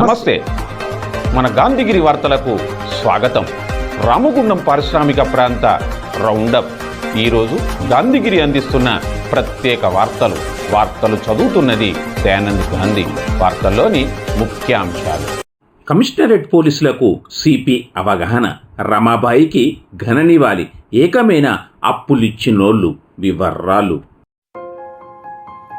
నమస్తే. మన గాంధీగిరి వార్తలకు స్వాగతం. రామగుండం పారిశ్రామిక ప్రాంత రౌండప్. ఈరోజు గాంధీగిరి అందిస్తున్న ప్రత్యేక వార్తలు. వార్తలు చదువుతున్నది దయానంద్ గాంధీ. వార్తల్లోని ముఖ్యాంశాలు. కమిషనరేట్ పోలీసులకు సిపి అవగాహన. రమాబాయికి ఘన నివాలి ఏకమైన అప్పులిచ్చినోళ్ళు వివరాలు.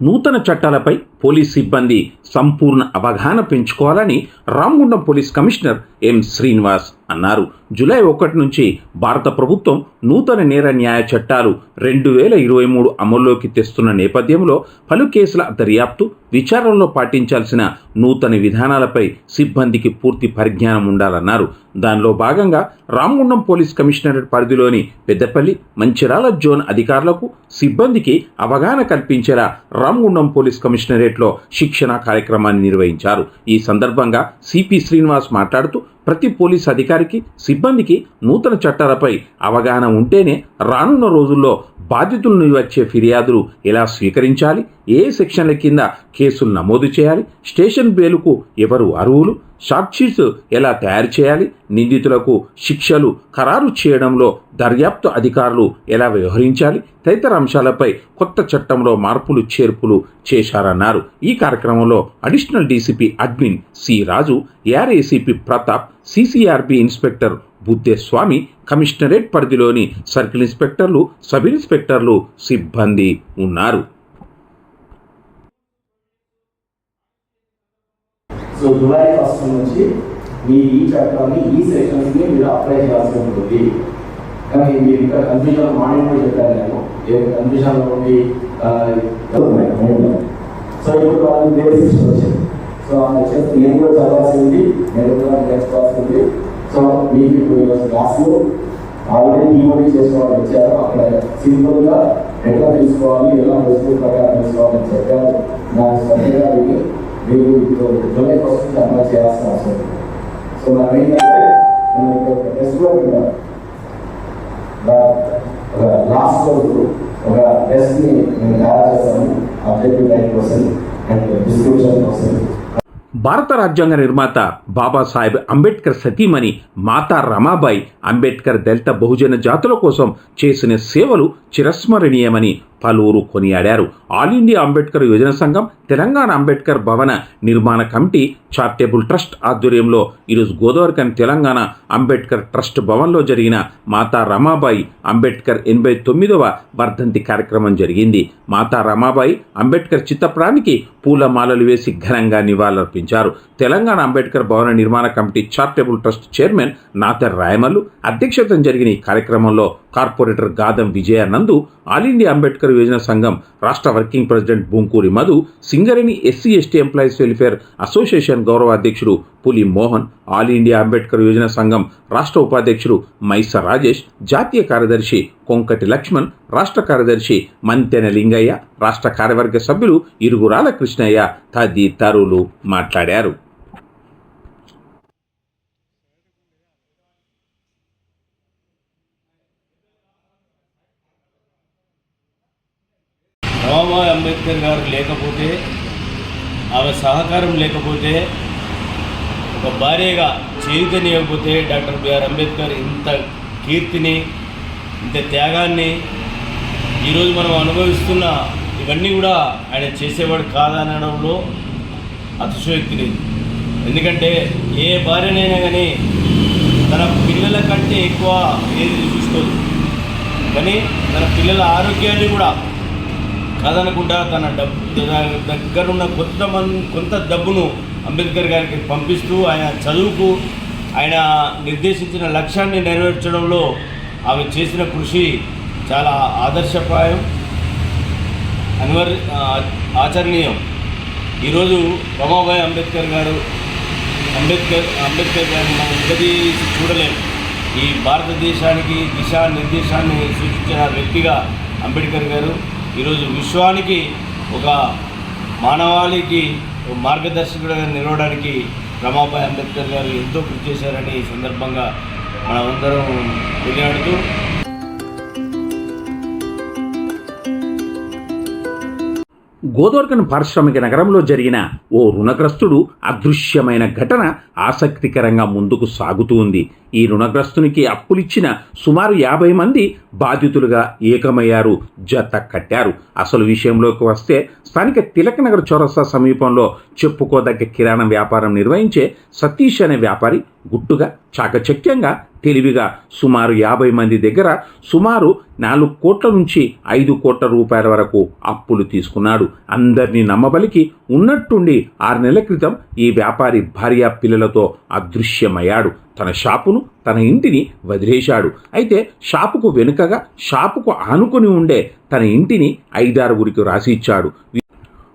నూతన చట్టాలపై పోలీస్ సిబ్బంది సంపూర్ణ అవగాహన పెంచుకోవాలని Ramagundam police commissioner M Srinivas అన్నారు. జూలై ఒకటి నుంచి భారత ప్రభుత్వం నూతన నేర న్యాయ చట్టాలు రెండు వేల ఇరవై మూడు అమల్లోకి తెస్తున్న నేపథ్యంలో పలు కేసుల దర్యాప్తు విచారణలో పాటించాల్సిన నూతన విధానాలపై సిబ్బందికి పూర్తి పరిజ్ఞానం ఉండాలన్నారు. దానిలో భాగంగా రామగుండం పోలీస్ కమిషనరేట్ పరిధిలోని పెద్దపల్లి మంచిరాల జోన్ అధికారులకు సిబ్బందికి అవగాహన కల్పించేలా రామగుండం పోలీస్ కమిషనరేట్లో శిక్షణ కార్యక్రమాన్ని నిర్వహించారు. ఈ సందర్భంగా సిపి శ్రీనివాస్ మాట్లాడుతూ ప్రతి పోలీస్ అధికారికి సిబ్బందికి నూతన చట్టాలపై అవగాహన ఉంటేనే రానున్న రోజుల్లో బాధితులను వచ్చే ఫిర్యాదులు ఎలా స్వీకరించాలి? ఏ సెక్షన్ల కింద కేసులు నమోదు చేయాలి? స్టేషన్ బేలుకు ఎవరు అర్హులు? షార్ట్షీట్స్ ఎలా తయారు చేయాలి? నిందితులకు శిక్షలు ఖరారు చేయడంలో దర్యాప్తు అధికారులు ఎలా వ్యవహరించాలి? తదితర అంశాలపై కొత్త చట్టంలో మార్పులు చేర్పులు చేశారన్నారు. ఈ కార్యక్రమంలో additional DCP admin C Raju AR ACP Pratap CCRB inspector Buddheswami commissionerate పరిధిలోని సర్కిల్ ఇన్స్పెక్టర్లు సబ్ ఇన్స్పెక్టర్లు సిబ్బంది ఉన్నారు. సో జూలై ఫస్ట్ నుంచి మీ ఈ చట్టాన్ని ఈ సెక్షన్స్ని మీరు అప్లై చేయాల్సి ఉంటుంది. కానీ మీరు ఇంకా కన్ఫ్యూజన్ మార్నింగ్ కూడా చెప్పాను నేను. ఏ కన్ఫ్యూజన్లో ఉండి సో ఇప్పుడు వాళ్ళకి వేరే సిస్టమ్ వచ్చింది సో ఆ నెక్స్ట్ నేను కూడా చదవాల్సింది నేను కూడా నేర్చుకోవాల్సింది సో మీకు ఇప్పుడు ఈరోజు క్లాస్లో ఆల్రెడీ ఈవోడి చేసిన వాళ్ళు వచ్చారు అక్కడ సింపుల్గా ఎట్లా తీసుకోవాలి ఎలా వస్తువు ప్రకారం తీసుకోవాలని చెప్పారు నాకు శ్రద్ధగా విని మీరు ఇప్పుడు జూలై ఫస్ట్ నుంచి అమలు చేయాల్సిన అవసరం ఉంది. సో మనం ఏంటంటే మనం ఇక్కడ టెస్ట్లో పెట్టాం. లా- ఒక లాస్ట్ రోజు ఒక టెస్ట్ని మేము తయారు చేస్తాము అబ్జెక్టివ్ టైప్ కోసం అండ్ డిస్క్రిప్షన్ కోసం భారత రాజ్యాంగ నిర్మాత బాబాసాహెబ్ అంబేద్కర్ సతీమణి మాతా రమాబాయి అంబేద్కర్ దళిత బహుజన జాతుల కోసం చేసిన సేవలు చిరస్మరణీయమని పలువురు కొనియాడారు. ఆల్ ఇండియా అంబేద్కర్ యువజన సంఘం తెలంగాణ అంబేద్కర్ భవన నిర్మాణ కమిటీ చారిటబుల్ ట్రస్ట్ ఆధ్వర్యంలో ఈరోజు గోదావరికని తెలంగాణ అంబేద్కర్ ట్రస్ట్ భవన్లో జరిగిన మాతా రమాబాయి అంబేద్కర్ ఎనభై తొమ్మిదవ వర్ధంతి కార్యక్రమం జరిగింది. మాతా రమాబాయి అంబేద్కర్ చిత్తప్రానికి పూలమాలలు వేసి ఘనంగా నివాళులర్పించారు. తెలంగాణ అంబేద్కర్ భవన నిర్మాణ committee charitable trust chairman Nathar Rayamallu అధ్యక్షతన జరిగిన ఈ కార్యక్రమంలో corporator Gadam Vijayanand all India Ambedkar Yojana సంఘం రాష్ట్ర working president Bunkuri Madhu Singareni SC ST employees welfare association గౌరవ అధ్యక్షుడు పులి మోహన్ ఆల్ ఇండియా అంబేద్కర్ యోజన సంఘం రాష్ట్ర ఉపాధ్యక్షుడు మైస రాజేష్ జాతీయ కార్యదర్శి కొంకటి లక్ష్మణ్ రాష్ట్ర కార్యదర్శి మంతెన లింగయ్య రాష్ట్ర కార్యవర్గ సభ్యులు ఇరుగురాల కృష్ణయ్య తదితరులు మాట్లాడారు. రమాబాయి అంబేద్కర్ గారు లేకపోతే ఆమె సహకారం లేకపోతే ఒక భార్యగా చైతన్యకపోతే డాక్టర్ బిఆర్ అంబేద్కర్ ఇంత కీర్తిని ఇంత త్యాగాన్ని ఈరోజు మనం అనుభవిస్తున్న ఇవన్నీ కూడా ఆయన చేసేవాడు కాదనడంలో అతిశయోక్తి లేదు. ఎందుకంటే ఏ భార్యనైనా కానీ తన పిల్లల కంటే ఎక్కువ ఏది చూసుకోదు. కానీ తన పిల్లల ఆరోగ్యాన్ని కూడా కాదనకుండా తన డబ్బు దగ్గరున్న కొంతమంది కొంత మంది కొంత డబ్బును అంబేద్కర్ గారికి పంపిస్తూ ఆయన చదువుకు ఆయన నిర్దేశించిన లక్ష్యాన్ని నెరవేర్చడంలో ఆమె చేసిన కృషి చాలా ఆదర్శప్రాయం అనివర్ ఆచరణీయం. ఈరోజు రమాబాయ్ అంబేద్కర్ గారు అంబేద్కర్ అంబేద్కర్ గారిని మనం విడదీసి చూడలేము ఈ భారతదేశానికి దిశానిర్దేశాన్ని సూచించిన వ్యక్తిగా అంబేద్కర్ గారు ఈరోజు విశ్వానికి ఒక మానవాళికి ఒక మార్గదర్శకుడిగా నిలవడానికి రమాబాయి అంబేద్కర్ గారు ఎంతో కృషి చేశారని ఈ సందర్భంగా మనమందరం కొనియాడుతూ గోదోర్గన్ పారిశ్రామిక నగరంలో జరిగిన ఓ రుణగ్రస్తుడు అదృశ్యమైన ఘటన ఆసక్తికరంగా ముందుకు సాగుతూ ఉంది. ఈ రుణగ్రస్తునికి అప్పులిచ్చిన సుమారు యాభై మంది బాధితులుగా ఏకమయ్యారు జత కట్టారు. అసలు విషయంలోకి వస్తే స్థానిక తిలక్ నగర్ చౌరస్తా సమీపంలో చెప్పుకోదగ్గ కిరాణా వ్యాపారం నిర్వహించే సతీష్ అనే వ్యాపారి గుట్టుగా చాకచక్యంగా తెలివిగా సుమారు యాభై మంది దగ్గర సుమారు నాలుగు కోట్ల నుంచి ఐదు కోట్ల రూపాయల వరకు అప్పులు తీసుకున్నాడు. అందరినీ నమ్మబలికి ఉన్నట్టుండి ఆరు నెలల క్రితం ఈ వ్యాపారి భార్య పిల్లలతో అదృశ్యమయ్యాడు. తన షాపును తన ఇంటిని వదిలేశాడు. అయితే షాపుకు వెనుకగా షాపుకు ఆనుకుని ఉండే తన ఇంటిని ఐదారుగురికి రాసి ఇచ్చాడు.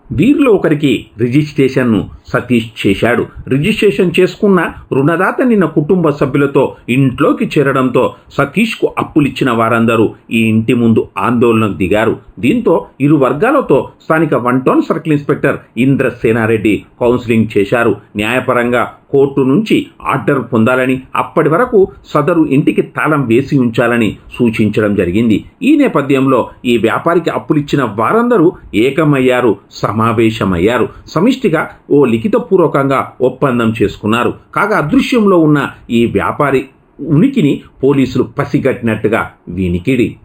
వీరిలో ఒకరికి రిజిస్ట్రేషన్ను సతీష్ చేశాడు. రిజిస్ట్రేషన్ చేసుకున్న రుణదాత నిన్న కుటుంబ సభ్యులతో ఇంట్లోకి చేరడంతో సతీష్కు అప్పులిచ్చిన వారందరూ ఈ ఇంటి ముందు ఆందోళనకు దిగారు. దీంతో ఇరు వర్గాలతో స్థానిక one town circle inspector Indra Senareddy counselling చేశారు. న్యాయపరంగా కోర్టు నుంచి ఆర్డర్ పొందాలని అప్పటి వరకు సదరు ఇంటికి తాళం వేసి ఉంచాలని సూచించడం జరిగింది. ఈ నేపథ్యంలో ఈ వ్యాపారికి అప్పులిచ్చిన వారందరూ ఏకమయ్యారు సమావేశమయ్యారు. సమిష్టిగా ఓ లిఖితపూర్వకంగా ఒప్పందం చేసుకున్నారు. కాగా అదృశ్యంలో ఉన్న ఈ వ్యాపారి ఉనికిని పోలీసులు పసిగట్టినట్టుగా వినికిడి.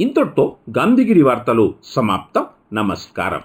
ఇంతటితో గాంధీగిరి వార్తలు సమాప్తం. నమస్కారం.